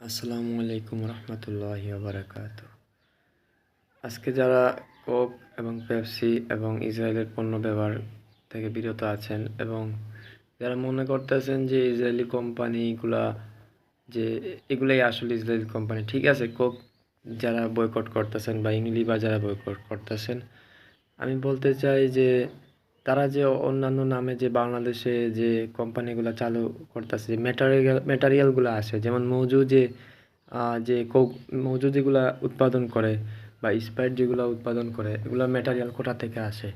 আসসালামু আলাইকুম রহমতুল্লাহ বারাকাত আজকে যারা কোক এবং পেপসি এবং ইসরায়েলের পণ্য ব্যবহার থেকে বিরত আছেন এবং যারা মনে করতেছেন যে ইসরায়েলি কোম্পানিগুলা যে এগুলাই আসলে ইসরায়েলি কোম্পানি, ঠিক আছে কোক যারা বয়কট করতেছেন বা ইংলি বা যারা বয়কট করতেছেন, আমি বলতে চাই যে তারা যে অন্যান্য নামে যে বাংলাদেশে যে কোম্পানিগুলো চালু করতেছে ম্যাটারিয়াল ম্যাটারিয়ালগুলো আসে, যেমন মৌজু যে যে কোক, মৌজু যেগুলা উৎপাদন করে বা স্প্রাইট যেগুলো উৎপাদন করে, এগুলো ম্যাটারিয়াল কোথা থেকে আসে?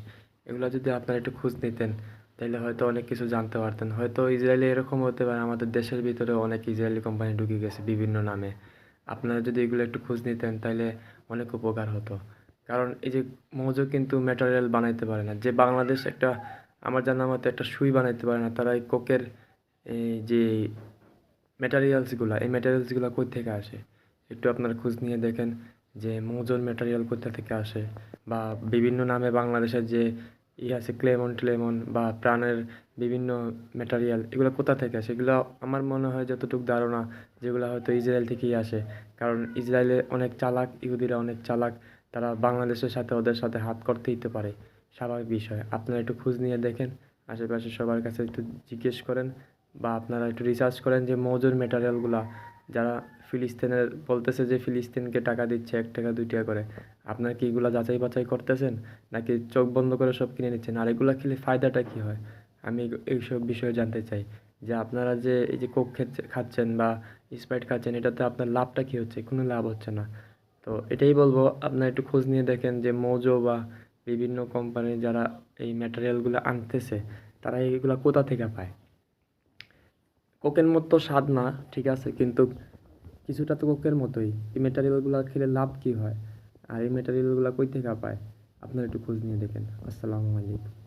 এগুলো যদি আপনারা একটু খোঁজ নিতেন তাহলে হয়তো অনেক কিছু জানতে পারতেন। হয়তো ইসরায়েলে এরকম হতে পারে, আমাদের দেশের ভিতরে অনেক ইসরায়েলি কোম্পানি ঢুকে গেছে বিভিন্ন নামে। আপনারা যদি এগুলো একটু খোঁজ নিতেন তাহলে অনেক উপকার হতো। কারণ এই যে মৌজু কিন্তু ম্যাটেরিয়াল বানাইতে পারে না। যে বাংলাদেশ একটা, আমার জানার মতো একটা সুই বানাইতে পারে না। তারা এই কোকের যে ম্যাটেরিয়ালসগুলো এই ম্যাটেরিয়ালসগুলো কই থেকে আসে? একটু আপনারা খোঁজ নিয়ে দেখেন যে মৌজুর ম্যাটেরিয়াল কোথা থেকে আসে বা বিভিন্ন নামে বাংলাদেশের যে ই আছে ক্লেমন টেলেমন বা প্রাণের বিভিন্ন ম্যাটেরিয়াল এগুলো কোথা থেকে আসে? এগুলো আমার মনে হয় যতটুকু ধারণা, যেগুলো হয়তো ইসরায়েল থেকেই আসে। কারণ ইসরায়েলে অনেক চালাক, ইহুদিরা অনেক চালাক। তারা বাংলাদেশের সাথে ওদের সাথে হাত করতে দিতে পারে। স্বাভাবিক বিষয়। আপনারা একটু খোঁজ নিয়ে দেখেন। আশেপাশে সবার কাছে একটু জিজ্ঞেস করেন বা আপনারা একটু রিসার্চ করেন যে মজুর ম্যাটেরিয়ালগুলো যারা ফিলিস্তিনের বলতেছে যে ফিলিস্তিনকে টাকা দিচ্ছে এক টাকা দুই টাকা করে, আপনারা কি এগুলো যাচাই বাছাই করতেছেন? নাকি চোখ বন্ধ করে সব কিনে নিচ্ছেন? আর এগুলো খেলে ফায়দাটা কী হয়? আমি এইসব বিষয়ে জানতে চাই। যে আপনারা যে এই যে কোক খেচ্ছে- খাচ্ছেন বা স্প্রাইট খাচ্ছেন, এটাতে আপনার লাভটা কী হচ্ছে? কোনো লাভ হচ্ছে না। তো এটাই বলব, আপনারা একটু খোঁজ নিয়ে দেখেন যে মৌজো বা বিভিন্ন কোম্পানি যারা এই ম্যাটেরিয়ালগুলো আনতেছে, তারা এইগুলো কোথা থেকে পায়? কোকের মতো স্বাদ না, ঠিক আছে, কিন্তু কিছুটা তো কোকের মতোই। এই ম্যাটেরিয়ালগুলো খেলে লাভ কি হয়? আর এই ম্যাটেরিয়ালগুলো কই থেকে পায়? আপনারা একটু খোঁজ নিয়ে দেখেন। আসসালামু আলাইকুম।